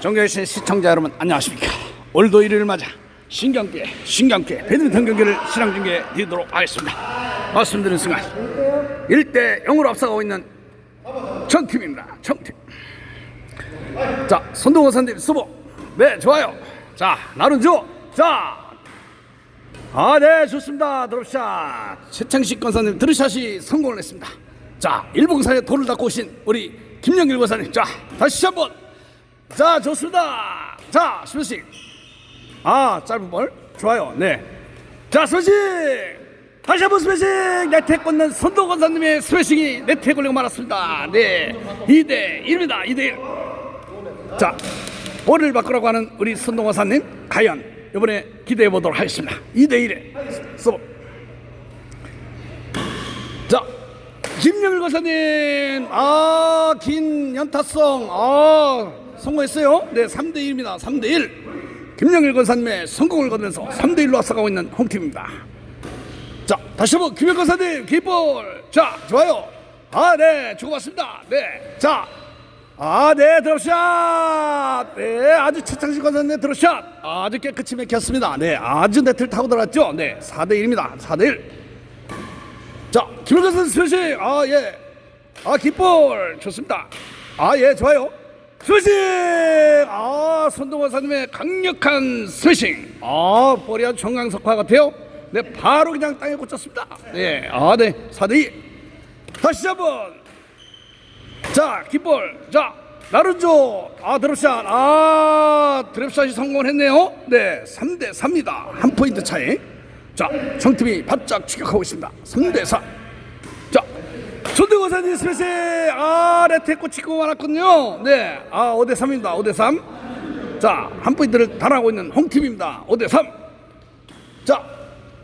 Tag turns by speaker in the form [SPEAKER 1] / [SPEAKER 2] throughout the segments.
[SPEAKER 1] 존경하신 시청자 여러분 안녕하십니까. 오늘도 일요일 맞아 신경계 신경계 배드민턴 경기를 실황 중계해 드리도록 하겠습니다. 말씀드린 순간 1대 0으로 앞서가고 있는 청팀입니다. 청팀. 자 손동호 선님 수보 네 좋아요. 자 나른조 자아네 좋습니다. 드롭샷. 최창식 권사님 드루샷이 성공을 했습니다. 자 일봉사에 돌을 닦고 오신 우리 김영길 권사님. 자 다시 한번 자 좋습니다. 자 스매싱 아 짧은 볼. 좋아요. 네 자 스매싱 다시 한번 스매싱 네트에 꽂는 손도 권사님의 스매싱이 네트에 걸리고 말았습니다. 네. 2대 1입니다. 2대 1 자 볼을 바꾸라고 하는 우리 손동 권사님 과연 이번에 기대해 보도록 하겠습니다. 2대 1에 서브 자 김영일 권사님. 아 긴 연타성. 아 성공했어요 네 3대 1입니다 3대 1 김영일 권사님의 성공을 거두면서 3대 1로 앞서가고 있는 홈팀입니다 자 다시 한번 김영일 권사님 깃볼 자 좋아요 아 네 주고받습니다 네 자 아, 네, 드롭샷. 네, 아주 최창식 권사님 드롭샷. 아주 깨끗이 맥혔습니다. 네, 아주 네트를 타고 들어갔죠. 네, 4대 1입니다. 4대 1. 자, 김현선 선수 스매싱. 아, 예. 아, 깃볼. 좋습니다. 아, 예, 좋아요. 스매싱! 아, 손동원 사님의 강력한 스매싱. 아, 볼이 아주 정강석화 같아요. 네, 바로 그냥 땅에 꽂혔습니다. 네, 아, 네. 4대2. 다시 한 번. 자, 깃볼. 자, 나른조. 아, 드롭샷. 아, 드롭샷이 성공을 했네요. 네, 3대 4입니다. 한 포인트 차이. 자, 정팀이 바짝 추격하고 있습니다. 3대 4. 자, 손대고사님 스매시. 아, 레트에 꽂히고 말았군요. 네, 아, 5대 3입니다. 5대 3. 자, 한 포인트를 달하고 있는 홍팀입니다. 5대 3. 자,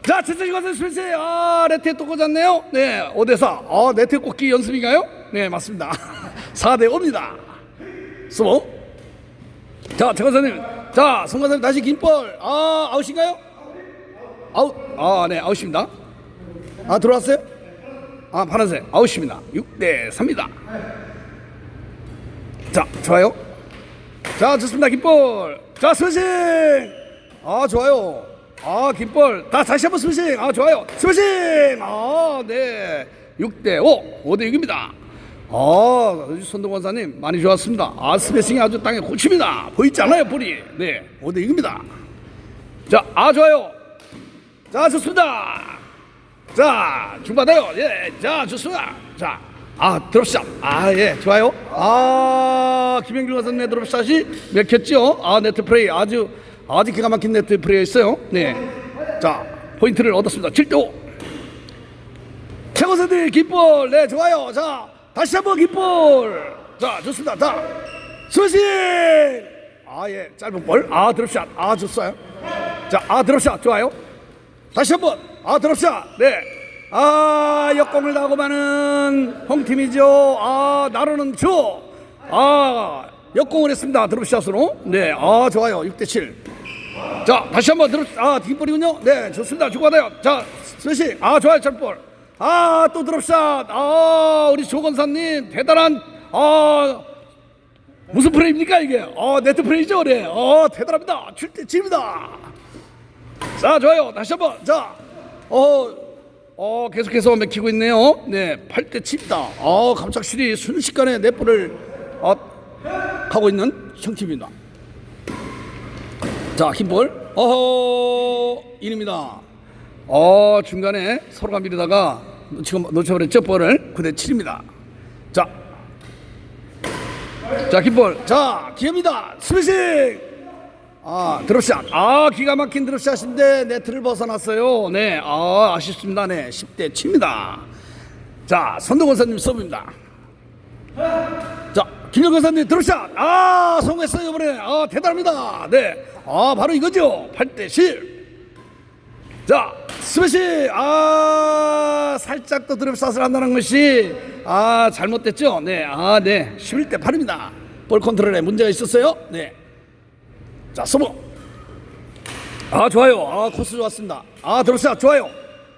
[SPEAKER 1] 자, 최철이 과선 스매시. 아, 레트에 또 꽂았네요. 네, 5대 4. 아, 레트에 꽂기 연습인가요? 네, 맞습니다. 4대 5입니다. 스모. 자, 최 과선님. 자, 송 과선님 다시 긴 볼. 아, 아웃인가요? 아웃. 아, 네, 아웃입니다. 아, 들어왔어요? 아, 파란색. 아웃입니다. 6대 3입니다. 자, 좋아요. 자, 좋습니다. 긴볼. 자, 스매싱. 아, 좋아요. 아, 긴볼. 다, 다시 한번 스매싱. 아, 좋아요. 스매싱. 아, 네. 6대 5. 5대 6입니다. 아, 손동 원사님 많이 좋았습니다. 아, 스매싱이 아주 땅에 꽂힙니다. 보이지 않아요, 볼이. 네. 5대 6입니다. 자, 아, 좋아요. 자, 좋습니다. 자, 중받아요. 예, 자, 좋습니다. 자, 아, 드롭샷. 아, 예, 좋아요. 아, 김영길 선수의 드롭샷이 맥혔죠. 아, 네트 플레이 아주 아주 기가 막힌 네트 플레이였어요. 네. 자, 포인트를 얻었습니다. 7대5. 최고선들 깃볼. 네, 좋아요. 자, 다시 한번 깃볼. 자, 좋습니다. 자, 수신. 아, 예, 짧은 볼. 아, 드롭샷. 아, 좋어요. 자, 아, 드롭샷. 좋아요. 다시 한번 아 드롭샷 네. 아 역공을 나고 마는 홍팀이죠. 아 나르는 조. 아 역공을 했습니다. 드롭샷으로. 네. 아 좋아요. 6대 7. 자 다시 한번 드롭 아 뒷볼이군요. 네 좋습니다. 주고받아요. 자 스매시. 아 좋아요. 짧볼. 아또 드롭샷. 아 우리 조건사님 대단한 아 무슨 플레이입니까 이게? 어 네트 플레이죠, 네. 어 대단합니다. 7대 7입니다. 자 좋아요. 다시 한번. 자 어, 어 계속해서 맥히고 있네요. 네 8대 7이다. 어 갑작스레 순식간에 넷볼을 어, 하고 있는 형팀입니다. 자 흰볼. 어허 1입니다. 어 중간에 서로가 미르다가 지금 놓쳐버렸죠 볼을 9대 7입니다. 자. 자, 깃볼. 자, 기회입니다. 스매싱! 아, 드롭샷. 아, 기가 막힌 드롭샷인데 네트를 벗어났어요. 네, 아, 아쉽습니다. 네, 10대 7입니다. 자, 선동 권사님 서브입니다. 자, 김영 권사님 드롭샷. 아, 성공했어요, 이번에. 아, 대단합니다. 네. 아, 바로 이거죠. 8대 7. 자, 스매시. 아, 살짝 더 드롭샷을 한다는 것이 아, 잘못됐죠. 네. 아, 네. 11대 8입니다. 볼 컨트롤에 문제가 있었어요. 네. 자, 서브. 아, 좋아요. 아, 코스 좋았습니다. 아, 드롭샷 좋아요.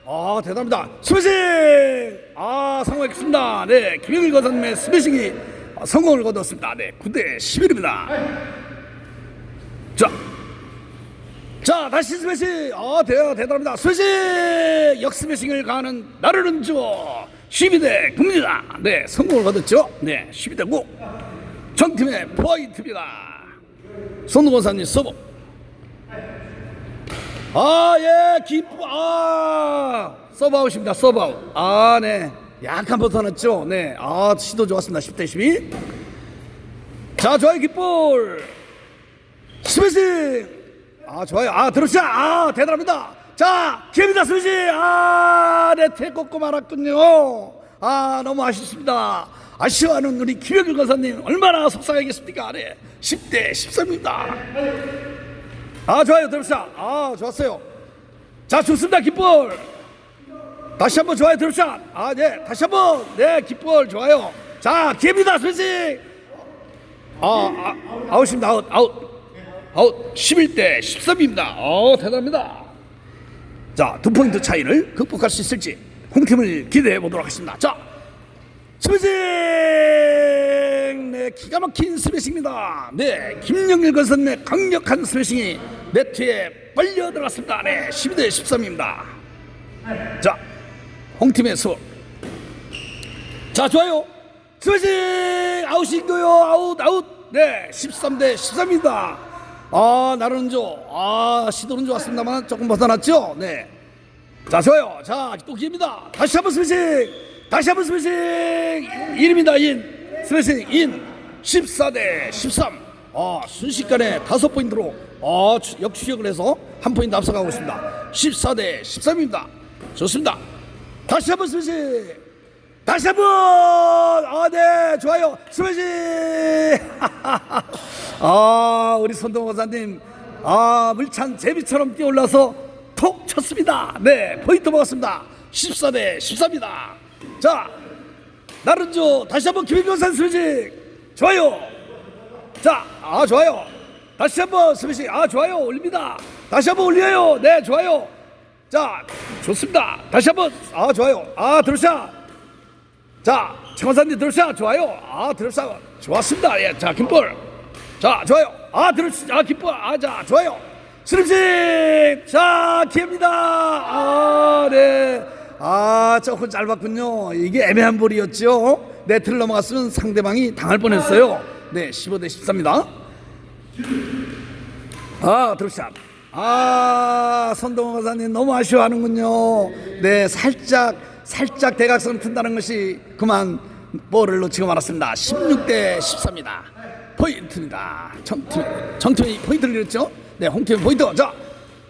[SPEAKER 1] 아, 대단합니다. 스매싱! 아, 성공했습니다. 네. 김영일 거선님의 스매싱이 성공을 거뒀습니다. 네. 9대 11입니다. 자 다시 스매시 어 대, 대단합니다 스매시 역스매싱을 가하는 나르는 조 12대 9입니다 네 성공을 거뒀죠 네 12대 9 전팀의 포인트입니다 손동원사님 서브 아예 기쁘 아 서브아웃입니다 서브아웃 아 네 약간 벗어났죠 네 아 시도 좋았습니다 10대 12 자, 좋아요, 깃볼. 스매싱. 아, 좋아요. 아, 들었죠? 아, 대단합니다. 자, 기회입니다, 스매싱. 아, 네트 꽂고 말았군요. 아, 너무 아쉽습니다. 아쉬워하는 우리 김혁일 권사님, 얼마나 속상하겠습니까? 네. 10대 13입니다. 아, 좋아요, 들었죠? 아, 좋았어요. 자, 좋습니다, 깃볼. 다시 한번 좋아요, 들었죠? 아, 네. 다시 한번. 네, 깃볼 좋아요. 자, 기회입니다, 스매싱. 아, 아 아웃입니다. 아웃, 아웃. 아웃 11대 13입니다. 어, 대단합니다. 자, 두 포인트 차이를 극복할 수 있을지 홍팀을 기대해 보도록 하겠습니다. 자, 스매싱! 네, 기가 막힌 스매싱입니다. 네, 김영일 건선의 강력한 스매싱이 네트에 빨려 들어갔습니다. 네, 12대 13입니다. 자, 홍팀의 수업. 자 좋아요 스매싱 아웃인거요 아웃 아웃 네 13대 13입니다 아 나르는 조아 시도는 좋았습니다만 조금 벗어났죠 네 자 좋아요. 자 또 기회입니다. 다시 한번 스매싱 다시 한번 스매싱. 인입니다 인. 스매싱 인. 14대 13 아, 순식간에 다섯 포인트로 아, 추- 역추격을 해서 한 포인트 앞서가고 있습니다. 14대 13입니다. 좋습니다. 다시 한번 스매싱. 다시 한 번! 아 네 좋아요. 스매시 아 우리 손동호 사님. 아 물찬 제비처럼 뛰어올라서 톡 쳤습니다. 네 포인트 먹었습니다. 14대 14입니다. 자 나른조 다시 한번 김인권산 스매시 좋아요. 자 아 좋아요. 다시 한번 스매시 아 좋아요. 올립니다. 다시 한번 올려요. 네 좋아요. 자 좋습니다. 다시 한번. 아 좋아요. 아 들으셔 자, 최원사님 들으셔 좋아요. 아, 들으셔 좋았습니다. 예, 자, 김볼. 자, 좋아요. 아, 들으시, 아, 김볼. 아, 자, 좋아요. 스림식. 자, 기회입니다. 아, 네. 아, 조금 짧았군요. 이게 애매한 볼이었죠. 네트를 넘어갔으면 상대방이 당할 뻔했어요. 네, 15대 14입니다. 아, 드롭샷. 아, 선동호 가사님 너무 아쉬워하는군요. 네, 살짝, 살짝 대각선 튼다는 것이 그만 볼을 놓치고 말았습니다. 16대 14입니다. 포인트입니다. 정팀, 정팀이 포인트를 잃었죠? 네, 홍팀 포인트. 자,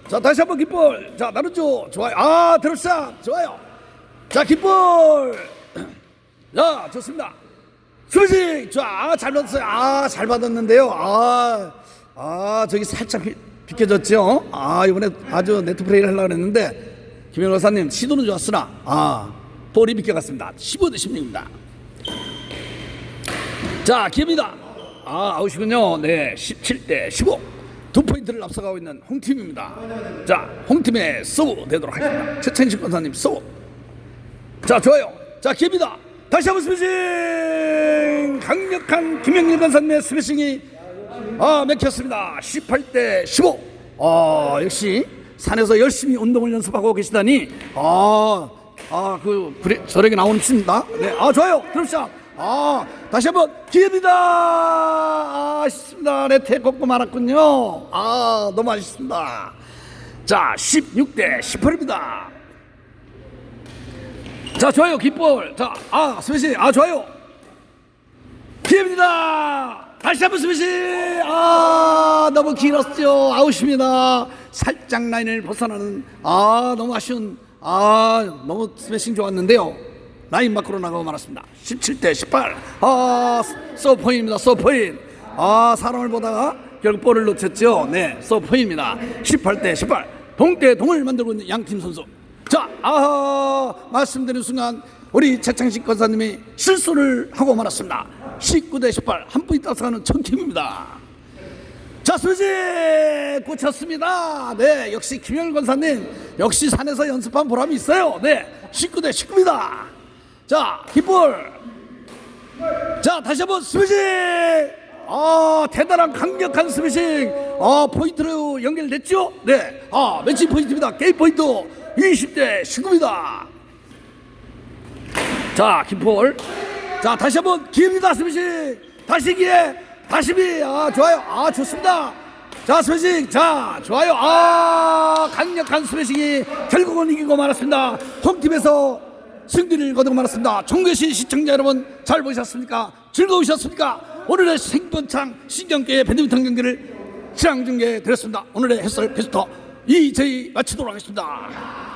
[SPEAKER 1] 자, 다시 한번 깃볼. 자, 나르죠. 좋아요. 아, 드롭샷. 좋아요. 자, 깃볼. 자, 좋습니다. 수직 자, 아, 잘 받았어요. 아, 잘 받았는데요. 아, 아, 저기 살짝 비, 비켜졌죠. 아, 이번에 아주 네트 플레이를 하려고 했는데 김영 여사님 시도는 좋았으나 아, 볼이 비켜갔습니다. 15대 16입니다. 자, 기회입니다. 아, 아웃이군요. 네, 17대 15. 두 포인트를 앞서가고 있는 홍팀입니다. 자, 홍팀의 서브 되도록 하겠습니다. 최천식 권사님 서브. 자 좋아요 자 기회입니다 다시 한번 스매싱 강력한 김영일 권사님의 스매싱이 아 맥혔습니다 18대 15 아, 역시 산에서 열심히 운동을 연습하고 계시다니 아, 아, 그, 그래, 저에게 나오는 칩니다. 네, 아, 좋아요. 드롭샷. 아, 다시 한번 기회입니다. 아, 아쉽습니다. 네트 꽂고 말았군요. 아, 너무 아쉽습니다. 자, 16대 18입니다. 자 좋아요 깃볼 자 아 스매시 아 좋아요 기회입니다 다시 한번 스매시 아 너무 길었죠 아웃입니다 살짝 라인을 벗어나는 아 너무 아쉬운 아 너무 스매싱 좋았는데요 라인 밖으로 나가고 말았습니다 17대 18 아 서포인입니다 서포인 아 사람을 보다가 결국 볼을 놓쳤죠 네 서포인입니다 18대 18 동대 동을 만들고 있는 양팀 선수 자, 아하, 말씀드린 순간 우리 최창식 권사님이 실수를 하고 말았습니다. 19대 18, 한 포인트 앞서가는 전팀입니다. 자, 수지 꽂혔습니다. 네, 역시 김영일 권사님, 역시 산에서 연습한 보람이 있어요. 네, 19대 19입니다. 자, 깃볼. 자, 다시 한번 수지. 아 대단한 강력한 스매싱. 아 포인트로 연결됐죠? 네 아 매치 포인트입니다. 게임 포인트 20대 19입니다. 자 김포월 자 다시 한번 기회입니다 스매싱. 다시 기회. 다시 비 아 좋아요. 아 좋습니다. 자 스매싱. 자 좋아요. 아 강력한 스매싱이 결국은 이기고 말았습니다. 홈팀에서 승리를 거두고 말았습니다. 종교시 시청자 여러분 잘 보셨습니까? 즐거우셨습니까? 오늘의 생번창 신경계의 배드민턴 경기를 시장 중계 드렸습니다. 오늘의 해설 베스터 이제이 마치도록 하겠습니다